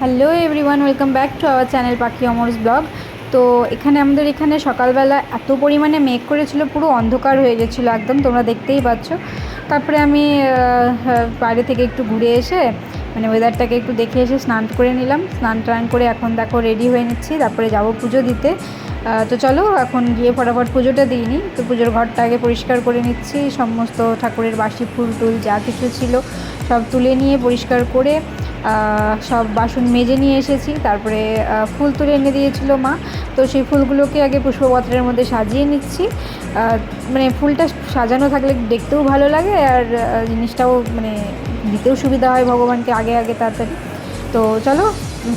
Hello everyone welcome back to our channel পাখি অমরস blog তো এখানে আমাদের এখানে সকালবেলা এত পরিমাণে মেঘ করেছিল, পুরো অন্ধকার হয়ে গেছিল একদম, তোমরা দেখতেই পাচ্ছ। তারপরে আমি বাইরে থেকে একটু ঘুরে এসে মানে ওয়েদারটাকে একটু দেখে এসে স্নান করে নিলাম। স্নান টান করে এখন দেখো রেডি হয়ে নিচ্ছি, তারপরে যাব পুজো দিতে। তো চলো এখন গিয়ে ফটাফট পুজোটা দিইনি তো পুজোর ঘরটা আগে পরিষ্কার করে নিচ্ছি, সমস্ত ঠাকুরের বাসি ফুল টুল যা কিছু ছিল সব তুলে নিয়ে পরিষ্কার করে সব বাসন মেজে নিয়ে এসেছি। তারপরে ফুল তুলে এনে দিয়েছিল মা। তো সেই ফুলগুলোকে আগে পুষ্পপত্রের মধ্যে সাজিয়ে নিচ্ছি। মানে ফুলটা সাজানো থাকলে দেখতেও ভালো লাগে আর জিনিসটাও মানে দিতেও সুবিধা হয় ভগবানকে আগে আগে তাড়াতাড়ি। তো চলো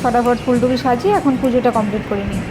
ফটাফট ফুল টুল সাজিয়ে এখন পুজোটা কমপ্লিট করে নিই।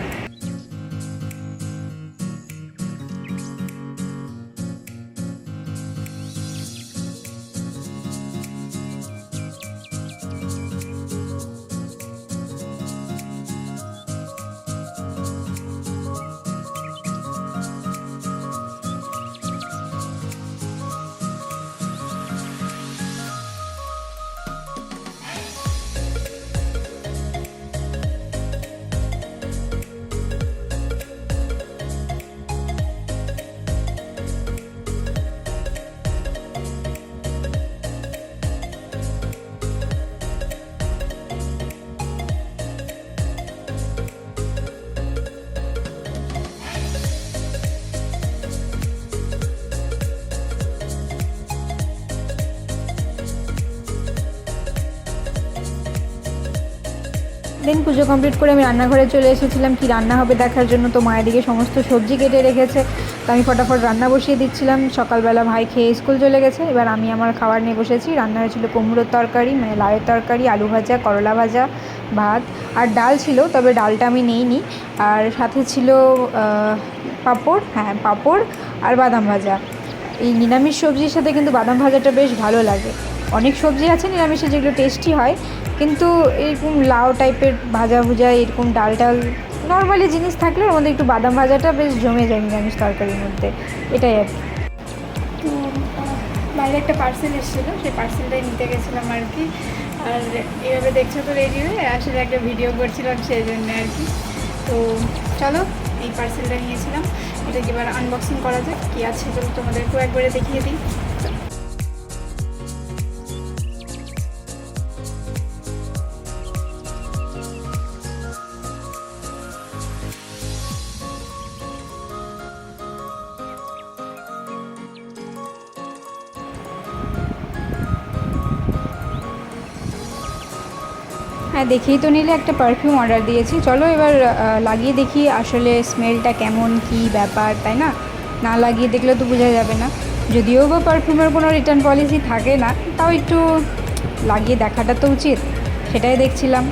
দেন পুজো কমপ্লিট করে আমি রান্নাঘরে চলে এসেছিলাম। কি রান্না হবে দেখার জন্য? তো মায়ের দিকে সমস্ত সবজি কেটে রেখেছে। তো আমি ফটাফট রান্না বসিয়ে দিচ্ছিলাম। সকালবেলা ভাই খেয়ে স্কুল চলে গেছে। এবার আমি আমার খাবার নিয়ে বসেছি। রান্না হয়েছিল কুমড়োর তরকারি মানে লাউয়ের তরকারি, আলু ভাজা, করলা ভাজা, ভাত আর ডাল ছিল, তবে ডালটা আমি নিইনি। আর সাথে ছিল পাঁপড় হ্যাঁ পাঁপড় আর বাদাম ভাজা। এই নিরামিষ সবজির সাথে কিন্তু বাদাম ভাজাটা বেশ ভালো লাগে। অনেক সবজি আছে নিরামিষে যেগুলো টেস্টি হয়। কিন্তু এরকম লাউ টাইপের ভাজা ভুজা, এরকম ডাল টাল, নর্মালি জিনিস থাকলে ওর মধ্যে একটু বাদাম ভাজাটা বেশ জমে যায় নিরামিষ তরকারির মধ্যে, এটাই আর কি। তো বাইরে একটা পার্সেল এসেছিল, সেই পার্সেলটাই নিতে গেছিলাম আর কি। আর এইভাবে দেখছ তো রেডি হয়ে, আসলে একটা ভিডিও করছিলাম সেই জন্য আর কি। তো, চলো, এই পার্সেলটা নিয়েছিলাম। এটাকে এবার আনবক্সিং করা যাক, কী আছে চলো তোমাদেরকেও একবারে দেখিয়ে দিই। হ্যাঁ দেখেই তো নিলে একটা পারফিউম অর্ডার দিয়েছি। চলো এবার লাগিয়ে দেখি আসলে স্মেলটা কেমন, কি ব্যাপার, তাই না? না লাগিয়ে দেখলে তো বোঝা যাবে না। যদিও বা পারফিউমের কোনো রিটার্ন পলিসি থাকে না, তাও একটু লাগিয়ে দেখাটা তো উচিত, সেটাই দেখছিলাম।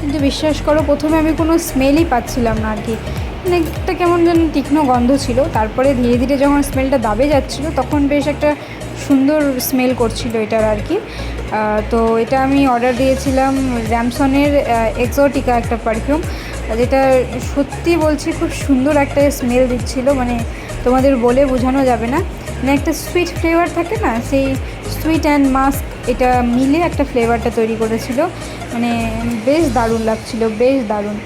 কিন্তু বিশ্বাস করো, প্রথমে আমি কোনো স্মেলই পাচ্ছিলাম না আর কি মানে একটা কেমন যেন তীক্ষ্ণ গন্ধ ছিল, তারপরে ধীরে ধীরে যখন স্মেলটা দাবে যাচ্ছিল, তখন বেশ একটা সুন্দর স্মেল করছিল এটার আর কি। তো এটা আমি অর্ডার দিয়েছিলাম র্যামসনের এক্সোটিকা একটা পারফিউম যেটা সত্যি বলছি খুব সুন্দর একটা স্মেল দিচ্ছিল মানে তোমাদের বলে বোঝানো যাবে না। মানে একটা সুইট ফ্লেভার থাকে না, সেই সুইট অ্যান্ড মাস্ক এটা মিলে একটা ফ্লেভারটা তৈরি করেছিল। মানে বেশ দারুণ লাগছিল, বেশ দারুণ।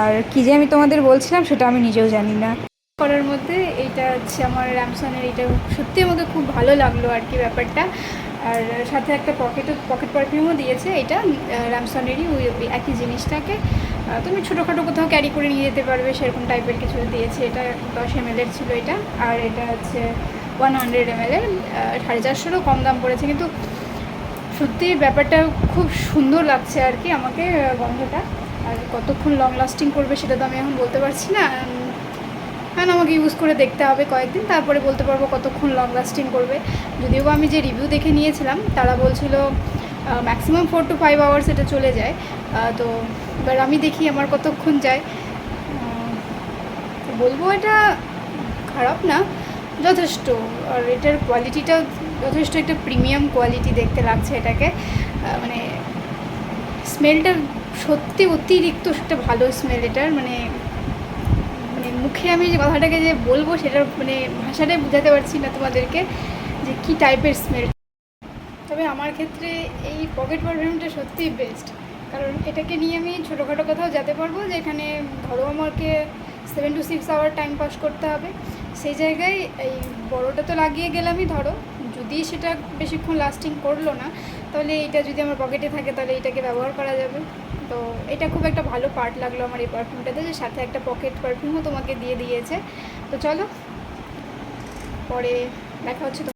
আর কী যে আমি তোমাদের বলছিলাম সেটা আমি নিজেও জানি না। করার মধ্যে এইটা হচ্ছে আমার র্যামসনের এটা সত্যি আমাকে খুব ভালো লাগল আর কি ব্যাপারটা। আর সাথে একটা পকেট পকেট পারফিউমও দিয়েছে এটা র্যামসনেরই ওই একই জিনিসটাকে। তুমি ছোটোখাটো কোথাও ক্যারি করে নিয়ে যেতে পারবে, সেরকম টাইপের কিছু দিয়েছে এটা, দশ এম ছিল এটা। আর এটা হচ্ছে ওয়ান হান্ড্রেড এম এর সাড়ে চারশোরও কম দাম পড়েছে, কিন্তু সত্যি ব্যাপারটা খুব সুন্দর লাগছে আর কি আমাকে গন্ধটা। আর কতক্ষণ লং লাস্টিং করবে সেটা তো আমি এখন বলতে পারছি না। কারণ আমাকে ইউজ করে দেখতে হবে কয়েকদিন, তারপরে বলতে পারব কতক্ষণ লং লাস্টিং করবে। যদিও আমি যে রিভিউ দেখে নিয়েছিলাম, তারা বলছিল maximum four to five hours এটা চলে যায়। তো এবার আমি দেখি আমার কতক্ষণ যায়। বলব এটা খারাপ না, যথেষ্ট। আর এটার কোয়ালিটিটাও যথেষ্ট, একটা প্রিমিয়াম কোয়ালিটি দেখতে লাগছে এটাকে। মানে স্মেলটা সত্যি অতিরিক্ত একটা ভালো স্মেল এটার মানে মুখে আমি যে কথাটাকে যে বলব সেটা মানে ভাষাটাই বোঝাতে পারছি না তোমাদেরকে যে কি টাইপের স্মেল তবে আমার ক্ষেত্রে এই পকেট পারফিউমটা সত্যিই বেস্ট কারণ এটাকে নিয়ে আমি ছোটোখাটো কোথাও যেতে পারব যেখানে ধরো আমাকে seven to six hour time pass করতে হবে। সেই জায়গায় এই বড়োটা তো লাগিয়ে গেলামই ধরো। যদি সেটা বেশিক্ষণ লাস্টিং করল না তাহলে এটা যদি আমার পকেটে থাকে, তাহলে এটাকে ব্যবহার করা যাবে। তো এটা খুব একটা ভালো পার্ট লাগল আমার এই পারফিউমটাতে যে সাথে একটা পকেট পারফিউমও তোমাকে দিয়ে দিয়েছে। তো চলো, পরে দেখা হচ্ছে